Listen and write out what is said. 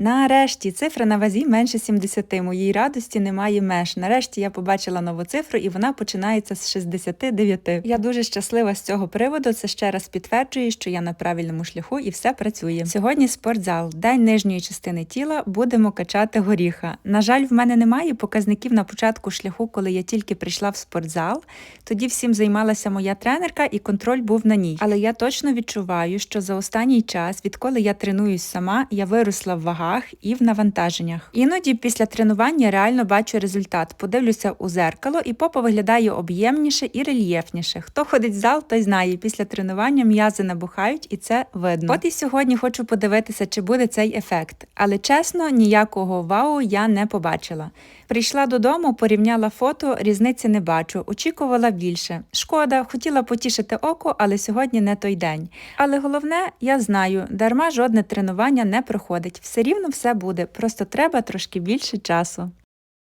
Нарешті цифра на вазі менше 70. Моїй радості немає меж. Нарешті я побачила нову цифру, і вона починається з 69. Я дуже щаслива з цього приводу. Це ще раз підтверджує, що я на правильному шляху і все працює. Сьогодні спортзал, день нижньої частини тіла. Будемо качати горіха. На жаль, в мене немає показників на початку шляху, коли я тільки прийшла в спортзал. Тоді всім займалася моя тренерка, і контроль був на ній. Але я точно відчуваю, що за останній час, відколи я тренуюсь сама, я виросла в вагах і в навантаженнях. Іноді після тренування реально бачу результат. Подивлюся у зеркало, і попа виглядає об'ємніше і рельєфніше. Хто ходить в зал, той знає, після тренування м'язи набухають, і це видно. От і сьогодні хочу подивитися, чи буде цей ефект. Але чесно, ніякого вау я не побачила. Прийшла додому, порівняла фото, різниці не бачу. Очікувала більше. Шкода, хотіла потішити око, але сьогодні не той день. Але головне, я знаю, дарма жодне тренування не проходить. Все рівно все буде, просто треба трошки більше часу.